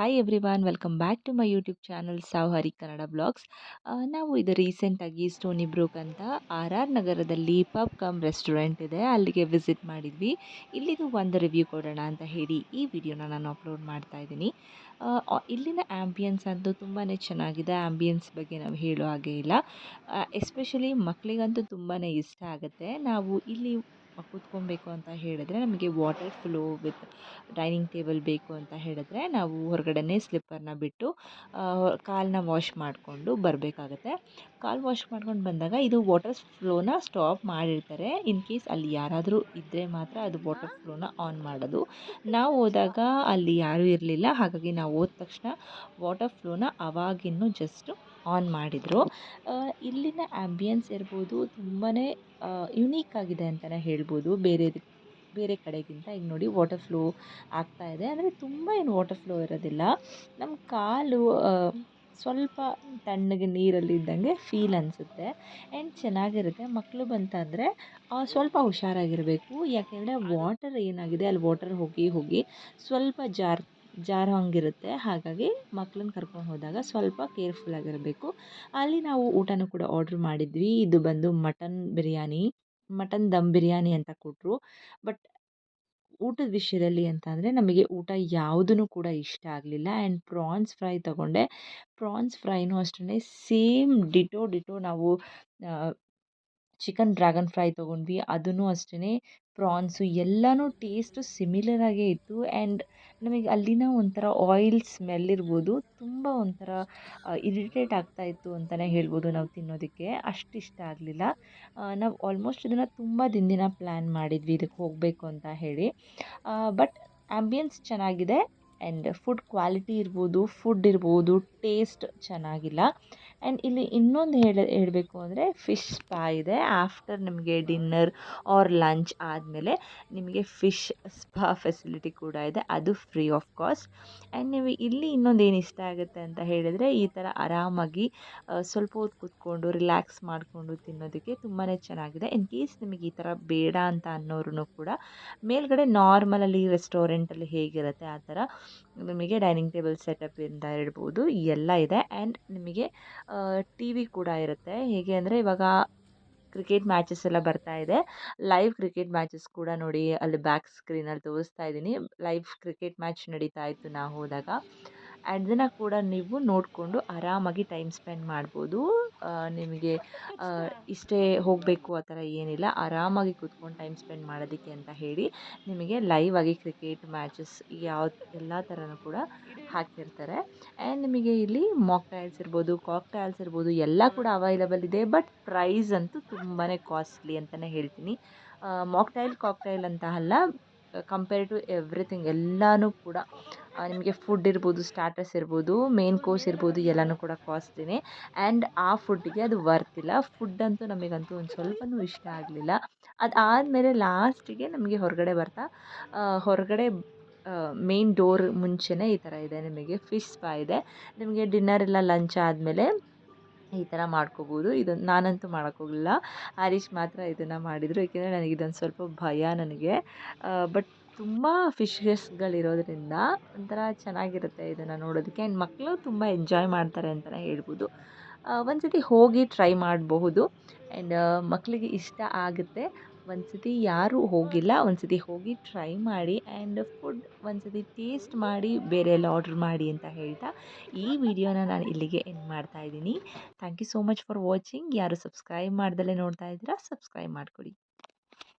Hi everyone welcome back to my YouTube channel ಸಾವ್ಹಾರಿ Kannada blogs ನಾವು ಇದು ರೀಸೆಂಟಾಗಿ ಸ್ಟೋನಿ ಬ್ರೂಕ್ ಅಂತ ಆರ್ ಆರ್ ನಗರದಲ್ಲಿ ಪಬ್ ಕಮ್ ರೆಸ್ಟೋರೆಂಟ್ ಇದೆ, ಅಲ್ಲಿಗೆ ವಿಸಿಟ್ ಮಾಡಿದ್ವಿ. ಇಲ್ಲಿದು ಒಂದು ರಿವ್ಯೂ ಕೊಡೋಣ ಅಂತ ಹೇಳಿ ಈ ವಿಡಿಯೋನ ನಾನು ಅಪ್ಲೋಡ್ ಮಾಡ್ತಾ ಇದ್ದೀನಿ. ಇಲ್ಲಿನ ಆ್ಯಂಬಿಯನ್ಸ್ ಅಂತೂ ತುಂಬಾ ಚೆನ್ನಾಗಿದೆ. ಆ್ಯಂಬಿಯನ್ಸ್ ಬಗ್ಗೆ ನಾವು ಹೇಳೋ ಹಾಗೆ ಇಲ್ಲ. ಎಸ್ಪೆಷಲಿ ಮಕ್ಕಳಿಗಂತೂ ತುಂಬಾ ಇಷ್ಟ ಆಗುತ್ತೆ. ನಾವು ಇಲ್ಲಿ ಕೂತ್ಕೊಬೇಕು ಅಂತ ಹೇಳಿದ್ರೆ ನಮಗೆ water flow with dining table ಬೇಕು ಅಂತ ಹೇಳಿದ್ರೆ ನಾವು ಹೊರಗಡೆನೇ ಸ್ಲಿಪ್ಪರ್ನ ಬಿಟ್ಟು ಕಾಲನ್ನ ವಾಶ್ ಮಾಡಿಕೊಂಡು ಬರಬೇಕಾಗತ್ತೆ. ಕಾಲು ವಾಶ್ ಮಾಡ್ಕೊಂಡು ಬಂದಾಗ ಇದು ವಾಟರ್ ಫ್ಲೋನ ಸ್ಟಾಪ್ ಮಾಡಿರ್ತಾರೆ. ಇನ್ ಕೇಸ್ ಅಲ್ಲಿ ಯಾರಾದರೂ ಇದ್ದರೆ ಮಾತ್ರ ಅದು ವಾಟರ್ ಫ್ಲೋನ ಆನ್ ಮಾಡೋದು. ನಾವು ಹೋದಾಗ ಅಲ್ಲಿ ಯಾರೂ ಇರಲಿಲ್ಲ. ಹಾಗಾಗಿ ನಾವು ಹೋದ ತಕ್ಷಣ ವಾಟರ್ ಫ್ಲೋನ ಅವಾಗಿನ್ನೂ ಜಸ್ಟು ಆನ್ ಮಾಡಿದರು. ಇಲ್ಲಿನ ಆ್ಯಂಬಿಯನ್ಸ್ ಇರ್ಬೋದು ತುಂಬಾ ಯುನೀಕ್ ಆಗಿದೆ ಅಂತಲೇ ಹೇಳ್ಬೋದು. ಬೇರೆ ಬೇರೆ ಕಡೆಗಿಂತ ಈಗ ನೋಡಿ ವಾಟರ್ ಫ್ಲೋ ಆಗ್ತಾ ಇದೆ. ಅಂದರೆ ತುಂಬ ಏನು ವಾಟರ್ ಫ್ಲೋ ಇರೋದಿಲ್ಲ. ನಮ್ಮ ಕಾಲು ಸ್ವಲ್ಪ ತಣ್ಣಗೆ ನೀರಲ್ಲಿ ಇದ್ದಂಗೆ ಫೀಲ್ ಅನಿಸುತ್ತೆ. ಆ್ಯಂಡ್ ಚೆನ್ನಾಗಿರುತ್ತೆ. ಮಕ್ಕಳು ಬಂತಂದರೆ ಸ್ವಲ್ಪ ಹುಷಾರಾಗಿರಬೇಕು. ಯಾಕೆಂದರೆ ವಾಟರ್ ಏನಾಗಿದೆ, ಅಲ್ಲಿ ವಾಟರ್ ಹೋಗಿ ಹೋಗಿ ಸ್ವಲ್ಪ ಜಾರ್ ಜಾರೋ ಹಂಗಿರುತ್ತೆ ಹಾಗಾಗಿ ಮಕ್ಳನ್ನ ಕರ್ಕೊಂಡು ಹೋದಾಗ ಸ್ವಲ್ಪ ಕೇರ್ಫುಲ್ಲಾಗಿರಬೇಕು ಅಲ್ಲಿ ನಾವು ಊಟನೂ ಕೂಡ ಆರ್ಡ್ರ್ ಮಾಡಿದ್ವಿ. ಇದು ಬಂದು ಮಟನ್ ಬಿರಿಯಾನಿ, ಮಟನ್ ದಮ್ ಬಿರಿಯಾನಿ ಅಂತ ಕೊಟ್ಟರು ಬಟ್ ಊಟದ ವಿಷಯದಲ್ಲಿ ಅಂತ ಅಂದರೆ ನಮಗೆ ಊಟ ಯಾವುದೂ ಕೂಡ ಇಷ್ಟ ಆಗಲಿಲ್ಲ. ಆ್ಯಂಡ್ ಪ್ರಾನ್ಸ್ ಫ್ರೈ ತೊಗೊಂಡೆ. ಪ್ರಾನ್ಸ್ ಫ್ರೈನೂ ಅಷ್ಟೇ ಸೇಮ್ ಡಿಟೋ ಡಿಟೋ ನಾವು ಚಿಕನ್ ಡ್ರ್ಯಾಗನ್ ಫ್ರೈ ತೊಗೊಂಡ್ವಿ. ಅದೂ ಅಷ್ಟೇ ಪ್ರಾನ್ಸು ಎಲ್ಲನೂ ಟೇಸ್ಟು ಸಿಮಿಲರಾಗೇ ಇತ್ತು. ಆ್ಯಂಡ್ ನಮಗೆ ಅಲ್ಲಿನ ಒಂಥರ ಆಯಿಲ್ ಸ್ಮೆಲ್ ಇರ್ಬೋದು. ತುಂಬ ಒಂಥರ ಇರಿಟೇಟ್ ಆಗ್ತಾಯಿತ್ತು ಅಂತಲೇ ಹೇಳ್ಬೋದು ನಾವು ತಿನ್ನೋದಕ್ಕೆ. ಅಷ್ಟು ಇಷ್ಟ ಆಗಲಿಲ್ಲ. ನಾವು ಆಲ್ಮೋಸ್ಟ್ ಇದನ್ನು ತುಂಬ ದಿನ ಪ್ಲ್ಯಾನ್ ಮಾಡಿದ್ವಿ ಇದಕ್ಕೆ ಹೋಗಬೇಕು ಅಂತ ಹೇಳಿ. ಬಟ್ ಆ್ಯಂಬಿಯನ್ಸ್ ಚೆನ್ನಾಗಿದೆ. ಆ್ಯಂಡ್ ಫುಡ್ ಕ್ವಾಲಿಟಿ ಇರ್ಬೋದು, ಫುಡ್ ಇರ್ಬೋದು, ಟೇಸ್ಟ್ ಚೆನ್ನಾಗಿಲ್ಲ. ಆ್ಯಂಡ್ ಇಲ್ಲಿ ಇನ್ನೊಂದು ಹೇಳಿ, ಹೇಳಬೇಕು ಅಂದರೆ ಫಿಶ್ ಸ್ಪಾ ಇದೆ. ಆಫ್ಟರ್ ನಿಮಗೆ ಡಿನ್ನರ್ ಆರ್ ಲಂಚ್ ಆದಮೇಲೆ ನಿಮಗೆ ಫಿಶ್ ಸ್ಪಾ ಫೆಸಿಲಿಟಿ ಕೂಡ ಇದೆ. ಅದು ಫ್ರೀ ಆಫ್ ಕಾಸ್ಟ್ ಆ್ಯಂಡ್ ನೀವು ಇಲ್ಲಿ ಇನ್ನೊಂದು ಏನು ಇಷ್ಟ ಆಗುತ್ತೆ ಅಂತ ಹೇಳಿದರೆ ಈ ಥರ ಆರಾಮಾಗಿ ಸ್ವಲ್ಪ ಹೊತ್ತು ಕೂತ್ಕೊಂಡು ರಿಲ್ಯಾಕ್ಸ್ ಮಾಡಿಕೊಂಡು ತಿನ್ನೋದಕ್ಕೆ ತುಂಬಾ ಚೆನ್ನಾಗಿದೆ. ಇನ್ ಕೇಸ್ ನಿಮಗೆ ಈ ಥರ ಬೇಡ ಅಂತ ಅನ್ನೋರು ಕೂಡ ಮೇಲ್ಗಡೆ ನಾರ್ಮಲಲ್ಲಿ ರೆಸ್ಟೋರೆಂಟಲ್ಲಿ ಹೇಗಿರುತ್ತೆ ಆ ಥರ ನಿಮಗೆ ಡೈನಿಂಗ್ ಟೇಬಲ್ ಸೆಟಪ್ ಇಂದ ಹೇಳ್ಬೋದು ಎಲ್ಲ ಇದೆ. ಆ್ಯಂಡ್ ನಿಮಗೆ ಟಿ ವಿ ಕೂಡ ಇರುತ್ತೆ. ಹೇಗೆ ಅಂದರೆ ಇವಾಗ ಕ್ರಿಕೆಟ್ ಮ್ಯಾಚಸ್ ಎಲ್ಲ ಬರ್ತಾ ಇದೆ. ಲೈವ್ ಕ್ರಿಕೆಟ್ ಮ್ಯಾಚಸ್ ಕೂಡ ನೋಡಿ ಅಲ್ಲಿ ಬ್ಯಾಕ್ ಸ್ಕ್ರೀನಲ್ಲಿ ತೋರಿಸ್ತಾ ಇದ್ದೀನಿ. ಲೈವ್ ಕ್ರಿಕೆಟ್ ಮ್ಯಾಚ್ ನಡೀತಾ ಇತ್ತು ನಾವು ಹೋದಾಗ. ಅದನ್ನು ಕೂಡ ನೀವು ನೋಡಿಕೊಂಡು ಆರಾಮಾಗಿ ಟೈಮ್ ಸ್ಪೆಂಡ್ ಮಾಡ್ಬೋದು. ನಿಮಗೆ ಇಷ್ಟೇ ಹೋಗಬೇಕು ಆ ಥರ ಏನಿಲ್ಲ. ಆರಾಮಾಗಿ ಕೂತ್ಕೊಂಡು ಟೈಮ್ ಸ್ಪೆಂಡ್ ಮಾಡೋದಕ್ಕೆ ಅಂತ ಹೇಳಿ ನಿಮಗೆ ಲೈವ್ ಆಗಿ ಕ್ರಿಕೆಟ್ ಮ್ಯಾಚಸ್ ಯಾವ ಎಲ್ಲ ಥರನೂ ಕೂಡ ಹಾಕಿರ್ತಾರೆ. ಆ್ಯಂಡ್ ನಿಮಗೆ ಇಲ್ಲಿ ಮಾಕ್ ಟೈಲ್ಸ್ ಇರ್ಬೋದು ಕಾಕ್ಟೈಲ್ಸ್ ಇರ್ಬೋದು ಎಲ್ಲ ಕೂಡ ಅವೈಲಬಲ್ ಇದೆ. ಬಟ್ ಪ್ರೈಸ್ ಅಂತೂ ತುಂಬಾ ಕಾಸ್ಟ್ಲಿ ಅಂತಲೇ ಹೇಳ್ತೀನಿ. ಮಾಕ್ಟೈಲ್ ಕಾಕ್ಟೈಲ್ ಅಂತ ಅಲ್ಲ ಕಂಪೇರ್ ಟು ಎವ್ರಿಥಿಂಗ್ ಎಲ್ಲನೂ ಕೂಡ ನಿಮಗೆ ಫುಡ್ ಇರ್ಬೋದು ಸ್ಟಾಟಸ್ ಇರ್ಬೋದು ಮೇನ್ ಕೋರ್ಸ್ ಇರ್ಬೋದು, ಎಲ್ಲನೂ ಕೂಡ ಕಾಸ್ಟ್ಲಿನೇ ಆ್ಯಂಡ್ ಆ ಫುಡ್ಡಿಗೆ ಅದು ವರ್ತಿಲ್ಲ ಫುಡ್ ಅಂತೂ ನಮಗಂತೂ ಒಂದು ಸ್ವಲ್ಪನೂ ಇಷ್ಟ ಆಗಲಿಲ್ಲ. ಅದಾದಮೇಲೆ ಲಾಸ್ಟಿಗೆ ನಮಗೆ ಹೊರಗಡೆ ಬರ್ತಾ ಹೊರಗಡೆ ಮೇನ್ ಡೋರ್ ಮುಂಚೆನೇ ಈ ಥರ ಇದೆ ನಿಮಗೆ ಫಿಶ್ ಸ್ಪಾ ಇದೆ. ನಿಮಗೆ ಡಿನ್ನರ್ ಎಲ್ಲ ಲಂಚ್ ಆದಮೇಲೆ ಈ ಥರ ಮಾಡ್ಕೋಬೋದು. ಇದನ್ನು ನಾನಂತೂ ಮಾಡೋಕ್ಕೋಗಲಿಲ್ಲ ಹರೀಶ್ ಮಾತ್ರ ಇದನ್ನು ಮಾಡಿದರು. ಏಕೆಂದರೆ ನನಗೆ ಇದೊಂದು ಸ್ವಲ್ಪ ಭಯ ನನಗೆ. ಬಟ್ ತುಂಬ ಫಿಶಸ್ಗಳಿರೋದ್ರಿಂದ ಒಂಥರ ಚೆನ್ನಾಗಿರುತ್ತೆ ಇದನ್ನು ನೋಡೋದಕ್ಕೆ. ಆ್ಯಂಡ್ ಮಕ್ಕಳು ತುಂಬ ಎಂಜಾಯ್ ಮಾಡ್ತಾರೆ ಅಂತಲೇ ಹೇಳ್ಬೋದು. ಒಂದು ಸತಿ ಹೋಗಿ ಟ್ರೈ ಮಾಡಬಹುದು. ಆ್ಯಂಡ್ ಮಕ್ಕಳಿಗೆ ಇಷ್ಟ ಆಗುತ್ತೆ. ಒಂದು ಸತಿ ಯಾರೂ ಹೋಗಿಲ್ಲ ಒಂದು ಹೋಗಿ ಟ್ರೈ ಮಾಡಿ ಆ್ಯಂಡ್ ಫುಡ್ ಒಂದು ಟೇಸ್ಟ್ ಮಾಡಿ, ಬೇರೆ ಎಲ್ಲ ಆರ್ಡ್ರ್ ಮಾಡಿ ಅಂತ ಹೇಳ್ತಾ ಈ ವಿಡಿಯೋನ ನಾನು ಇಲ್ಲಿಗೆ ಎಂಡ್ ಮಾಡ್ತಾ ಇದ್ದೀನಿ. Thank you so much for watching ಯಾರು ಸಬ್ಸ್ಕ್ರೈಬ್ ಮಾಡ್ದಲೇ ನೋಡ್ತಾ ಇದ್ದೀರಾ ಸಬ್ಸ್ಕ್ರೈಬ್ ಮಾಡಿಕೊಡಿ.